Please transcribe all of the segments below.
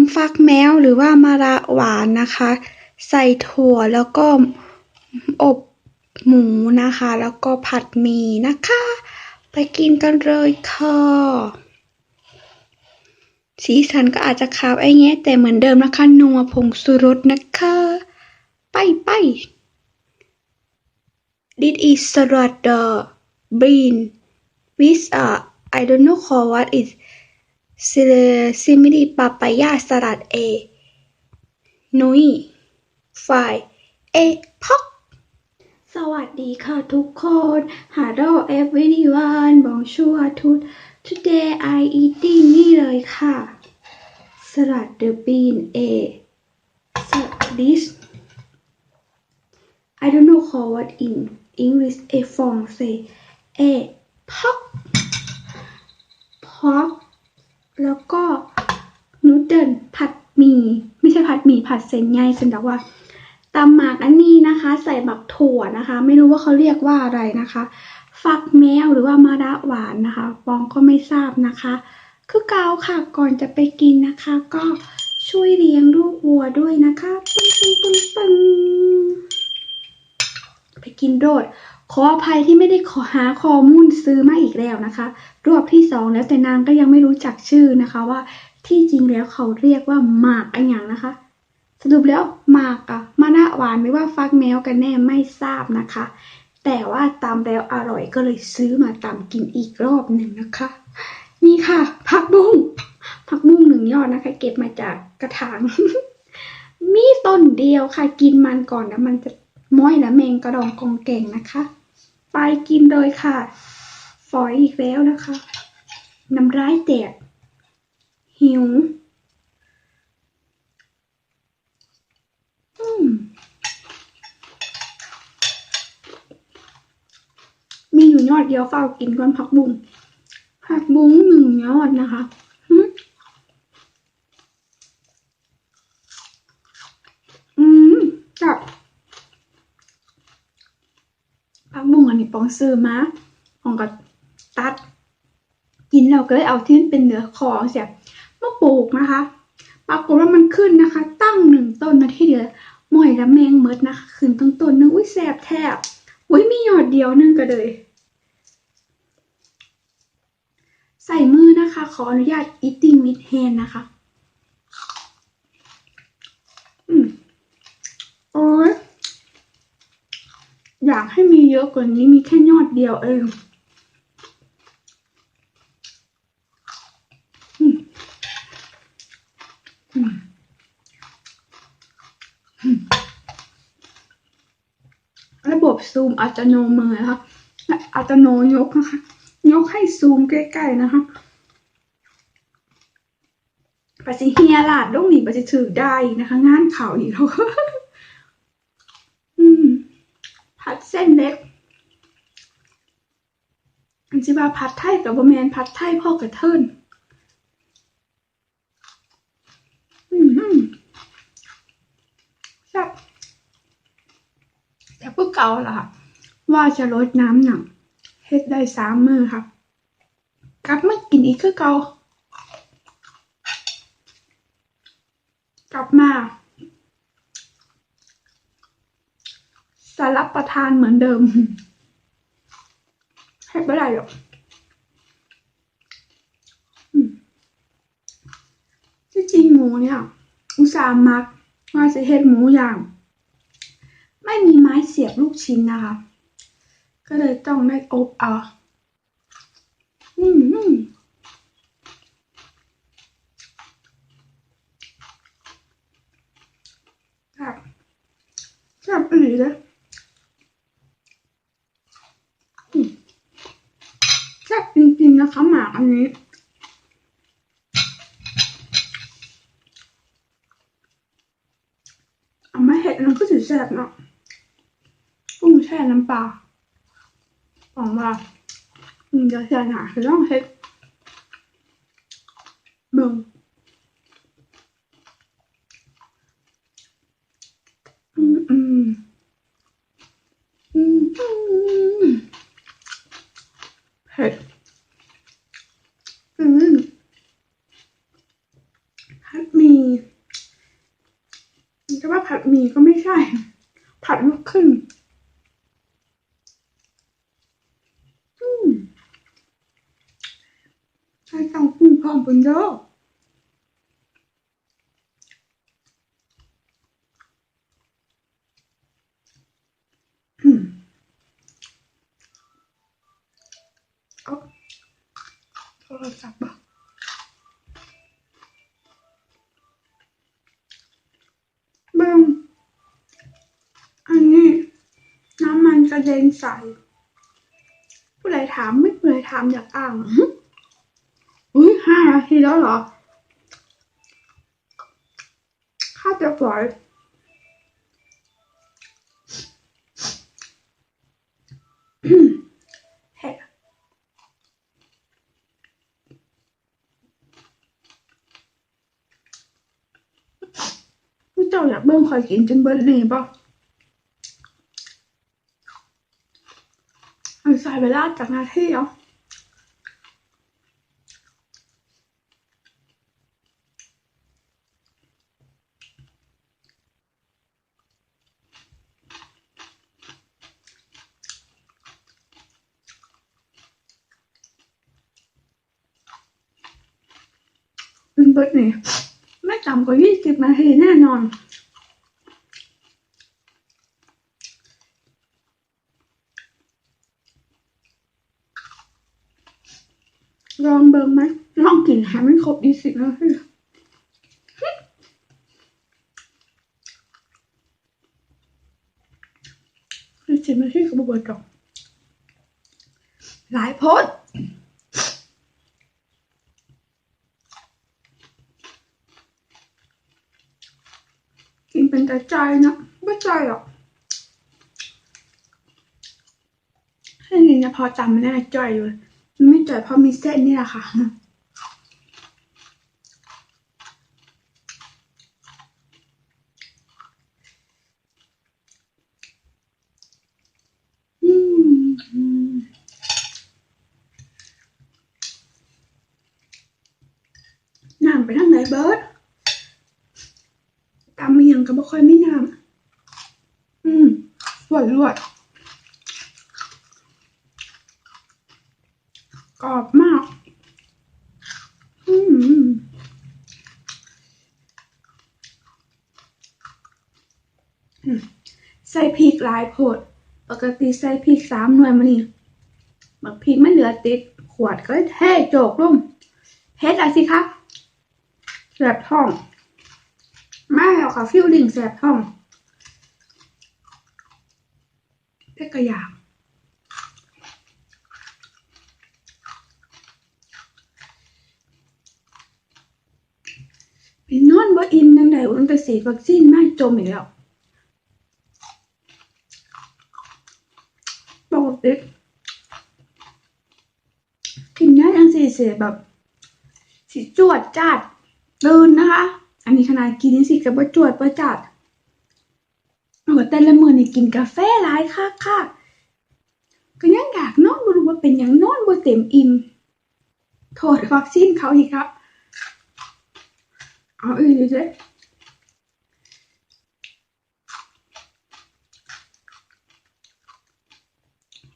ำฟักแมวหรือว่ามะระหวานนะคะ ใส่ถั่วแล้วก็อบหมูนะคะ แล้วก็ผัดหมี่นะคะ ไปกินกันเลยค่ะสีสันก็อาจจะขาวไอ้แงะแต่เหมือนเดิมนะคะนัวผงสุรสนะคะ ไปไป This is salad bean with a I don't know call what is simili papaya salad a นุยไฟเอพอกสวัสดีค่ะทุกคน Hello everyone Bonjour tout Today I eating นี่เลยค่ะ salad the bean a this I don't know call what in English a ฟองเซ a pork pork แล้วก็นูดเดิลผัดหมี่ไม่ใช่ผัดหมี่ผัดเส้นใยเส้นแต่ว่าตำหมากอันนี้นะคะ ใส่หมักถั่วนะคะ ไม่รู้ว่าเขาเรียกว่าอะไรนะคะ ฟักแมวหรือว่ามะระหวานนะคะปองก็ไม่ทราบนะคะ คือเกาค่ะก่อนจะไปกินนะคะ ก็ช่วยเลี้ยงลูกวัวด้วยนะคะปึ้งปึ้งปึ้งปึ้งไปกินโดด ขออภัยที่ไม่ได้ขอหาข้อมูลซื้อมาอีกแล้วนะคะ รอบที่สองแล้วแต่นางก็ยังไม่รู้จักชื่อนะคะว่าที่จริงแล้วเขาเรียกว่าหมากอะไรอย่างนะคะ สรุปแล้วหมากอะมะนาหวานไม่ว่าฟักแมวกันแน่ไม่ทราบนะคะ แต่ว่าตำแล้วอร่อยก็เลยซื้อมาตำกินอีกรอบหนึ่งนะคะ นี่ค่ะผักบุ้งผักบุ้งหนึ่งยอดนะคะ เก็บมาจากกระถางมีต้นเดียวค่ะ กินมันก่อนแล้วมันจะม้อยและแมงกระดองกองเก่งนะคะ ไปกินเลยค่ะ ฝอยอีกแล้วนะคะ น้ำร้ายแตก หิวมีอยู่ยอดเดียวเฝ้ากินก่อนผักบุ้งผักบุ้งหนึ่งยอดนะคะหึอืมจับผักบุ้งอันนี้ ปองซื้อมาปองก็ตัด กินแล้วก็เลยเอาที่มันเป็นเนื้อคอเสียมาปลูกนะคะปรากฏว่ามันขึ้นนะคะ ตั้งหนึ่งต้นนะที่เดียวมอยและแมงเมิดนะคะขึ้นตั้งต้นนึงอุ้ยแสบแทบอุ้ยมีหยอดเดียวนึงก็เลยใส่มือนะคะ ขออนุญาต eating with hand นะคะ อืมโอ้ย อยากให้มีเยอะกว่านี้มีแค่ยอดเดียวเองระบบซูมอัตโนมือนะคะอัตโนยกนะคะ ยกให้ซูมใกล้ๆนะคะปฏิเฮียลาดต้องหนีปฏิถือได้นะคะ งานข่าวอีกแล้ว อืม ผัดเส้นเล็กอันจิว่าผัดไทยกับบะแมนผัดไทยพ่อกระเทินอืมแซ่บแต่พวกเก่าล่ะค่ะ ว่าจะลดน้ำหนักเฮ็ดได้สามมือค่ะ กลับมากินอีกคือเก่ากลับมา สา รับประทานเหมือนเดิมให้ไม่ได้หรอกอืมที่จริงหมูเนี่ย อุตส่าห์มักว่าจะเฮ็ดหมูอย่าง ไม่มีไม้เสียบลูกชิ้นนะคะ ก็เลยต้องได้อบเอาอืมอืมครับแซ่บอีหลีเลยอืมแซ่บจริงๆนะคะหมาก อันนี้ เอามาเห็ดอันนั้นก็จะแซ่บเนาะกุ้งแช่น้ำปลาบอกว่ามันจะแซ่บหนาคือต้องเห็ดเบิ่งอืมอืมอืมอืมเผ็ดอืมให้ ผัดหมี่จะว่าผัดหมี่ก็ไม่ใช่ ผัดลูกครึ่งอืมใช้เต้าหู้พร้อมเป็นเด้อะมเอาโทรศัพท์บ่ เบิ่งอันนี้ น้ำมันก ระเด็นใส่ ผู้ใดถามไม่ผู้ใดถามอยากอ่างอุ้ยห้านาทีแล้วเหรอ ข้าจะปล่อยเฮ้ผู้เจ้าอยากเบิ่งคอยกินจนเบิดนี่ป่ะ เวลาจากนาทีเหรอเป็นเบิร์ดนี่ไม่ต่ำกว่ายี่สิบนาทีแน่นอน ลองเบิ่งไหมลองกินให้มันครบยี่สิบนาทียี่สิบนาทีก็บ่เบิดดอกหลายโพดกินเป็นแต่ใจนะไม่ใจหรอกแค่นี้นะพอจำไม่ได้จ่อยเลย มันไม่จ่อยเพราะมีเส้นนี่แหละค่ะนั่งไปทางไหนเบิร์ดตำมียังก็บ่ค่อยไม่น้ำอืมรวดรวด กรอบมาก อืมใส่พริกหลายโพด ปกติใส่พริกสามหน่วยมานี่บักพริกไม่เหลือติด ขวดก็เทโจกลุ่มเฮ็ดอะสิคะเสือดท้องไม่หรอกค่ะฟิลลิ่งแสบท้องเพ็กกระยากไปนอน บ่อิ่มจังใดอุ่นไปฉีดวัคซีนมาจมอีกแล้วปกติกินได้ทั้งสีเสียแบบสิจวดจัดตื่นนะคะ อันนี้ขนาดกินนี่สิกับว่าจวดประจัดเอาว่าแต่ละมือนี่กินกาแฟหลายค่ะค่ะก็ยังอยากนอนบ่รู้ว่าเป็นหยังนอนบ่เต็มอิ่มโทษวัคซีนเขาอีกครับ เอาอีกสิ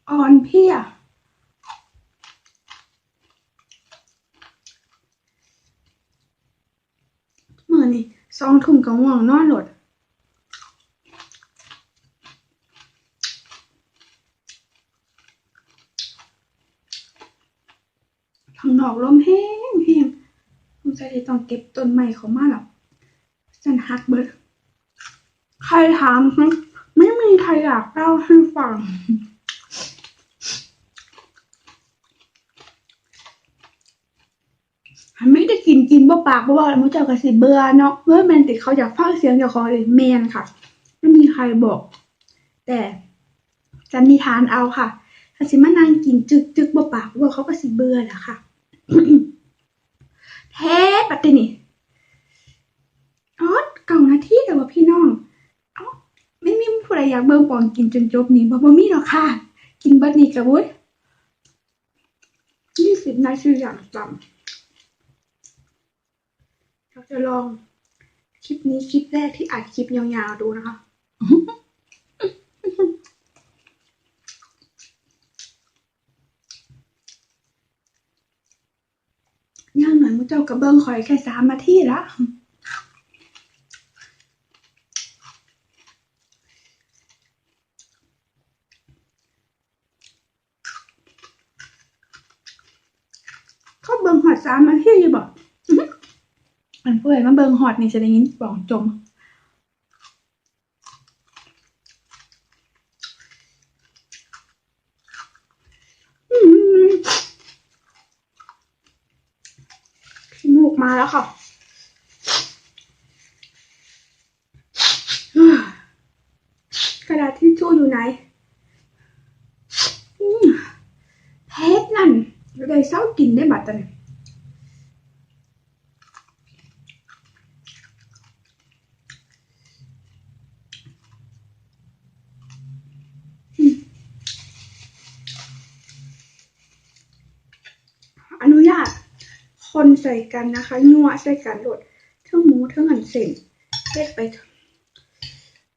อ่อนเพียมื่อนี่สองทุ่มกับง่วงนอนหลดข้างนอกลมแห้งแห้ง สงสัยจะต้องเก็บต้นไม้เขามาหรอกฉันฮักเบิดใครถามไม่มีใครอยากเล่าให้ฟังหันไม่ได้กินกินบ่ปากบ่ว่าแล้วมุเจ้าก็สิเบื่อเนาะเมื่อแมนติเขาอยากฟังเสียงเจ้าขอเลยแมนค่ะ ไม่มีใครบอก แต่จะนิทานเอาค่ะถ้าสิมานั่งกินจึกจึกบ่ปากบ่ว่าเขาก็สิเบื่อแหละค่ะ เทปปฏินี่อ๋อเก่านาที่แต่ว่าพี่น้องเอ้าไม่มีผู้ใดอยากเบิ่งปองกินจนจบนี่บ่บ่มีหรอกค่ะ กินเบิดนี่กะวุ้ยยี่สิบนาทีอย่างต่ำเราจะลองคลิปนี้คลิปแรกที่อัดคลิปยาวๆดูนะคะ ย่างหน่อยมุเจ้ากระเบิงคอยแค่สามนาทีละเขาเบิงหอดสามนาทีอยู่บอกอันเพื่อนมาเบิงหอดนี่จะได้ยินบอกจม อืมขี้มูกมาแล้วค่ะ กระดาษทิชชู่อยู่ไหนอืมเพชรนั่น เลยเศร้ากินได้บัดตอนนี้อืมอนุญาต คนใส่กันนะคะนัวใส่กันโดดเท่งหมูเท่งหันเส้นเล็ดไป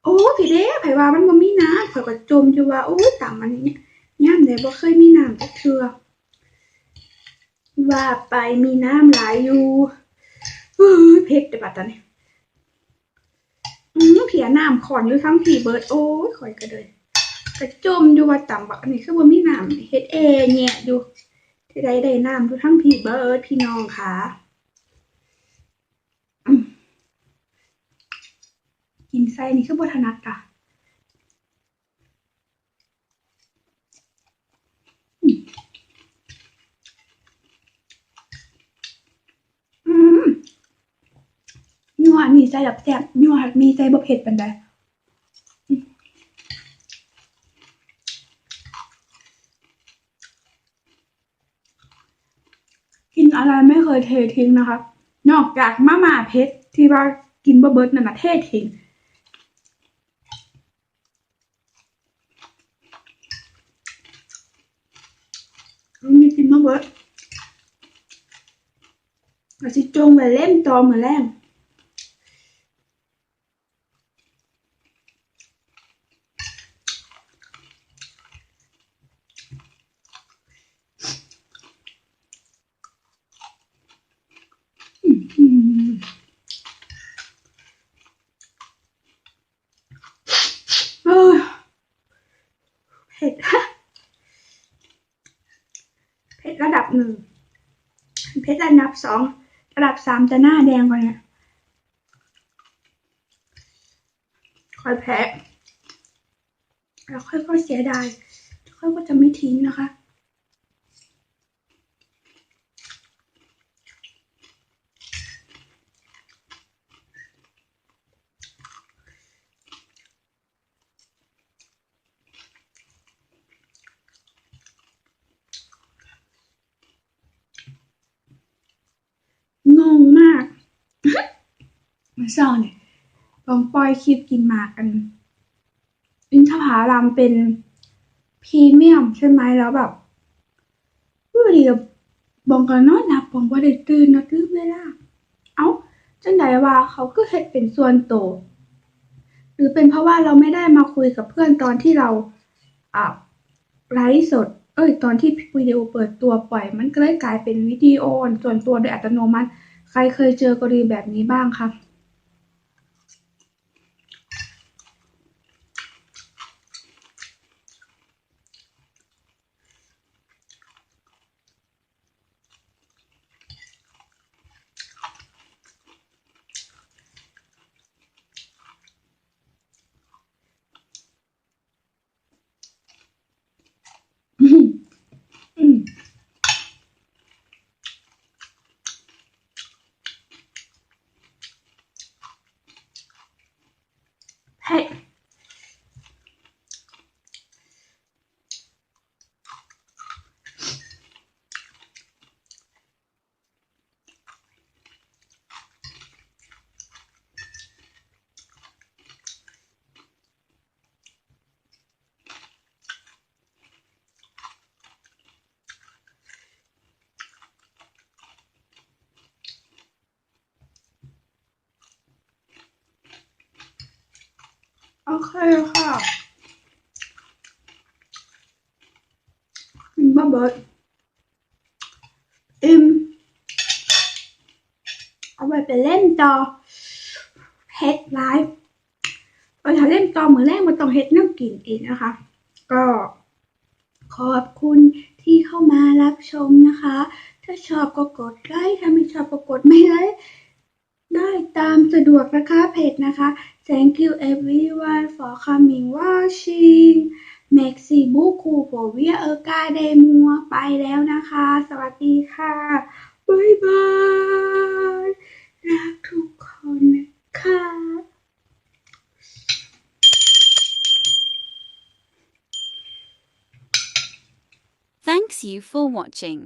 โอ้พี่เด้ไผว่ามันบ่มีน้ำข่อยก็จมอยู่ว่าโอ้ยต่ำอันเนี่ยย่ามใดบ่เคยมีน้ำจักเทื่อ ว่าไปมีน้ำไหลอยู่เฮ้ยเผ็ดแต่บัดตอนนี้อืมเพียน้ำขอนอยู่ทั้งผีเบิร์ดโอ้ยข่อยก็เลยกระจมอยู่ว่าต่ำบักอันนี้คือบ่มีน้ำเฮ็ดเอแง่ยอยู่ที่ได้ได้น้ำทุกทั้งพี่เบิร์ดพี่น้องค่ะอืมกินไส้นี่คือบัถนัดค่ะอืมอืมนัว มีใจแบบแซ่บนัวมีใจบ่เผ็ดปานใดกินอะไรไม่เคยเททิ้งนะคะ นอกจากมะม่าเผ็ดที่ว่ากินบ่เบิดนั่นน่ะเททิ้งมีกินมาเบิดอาสิจงไปเล่มตอมาแรงอืมเออเผ็ด เพชรระดับ หนึ่งเพชรระดับสองระดับสามจะหน้าแดงกว่าเนี่ยคอยแพ้แล้วค่อยๆเสียดายค่อยก็จะไม่ทิ้งนะคะ งงมาก เมื่อเช้าเนี่ยลองปล่อยคลิปกินหมากกัน อินทผลัมเป็นพรีเมียมใช่ไหมแล้วแบบเมื่อดีกับบองกันนอนหลับผมก็ได้ตื่นนะตื่นเวลาเอ้าจังไดว่าเขาก็เฮ็ดเป็นส่วนโตวหรือเป็นเพราะว่าเราไม่ได้มาคุยกับเพื่อนตอนที่เราอ่าไลฟ์สด เอ้ย ตอนที่วิดีโอเปิดตัวปล่อย มันก็เลยกลายเป็นวิดีโอส่วนตัวโดยอัตโนมัติ ใครเคยเจอกรณีแบบนี้บ้างคะ อืมอืม เเคค่ะกินบ้าเบิดอิ่มเอาไปไปเล่นต่อเฮ็ดไลฟ์เออถ้าเล่นต่อมือแรกมันต้องเฮ็ดน้ำกินอีกนะคะ ก็ขอบคุณที่เข้ามารับชมนะคะ ถ้าชอบก็กดไลค์ ถ้าไม่ชอบก็กดไม่ไลค์ ได้ตามสะดวกนะคะเพจนะคะ Thank you everyone for coming watching Merci beaucoup pour bien regarder moi ไปแล้วนะคะ สวัสดีค่ะ บ๊ายบาย รักทุกคนนะคะ Thanks you for watching.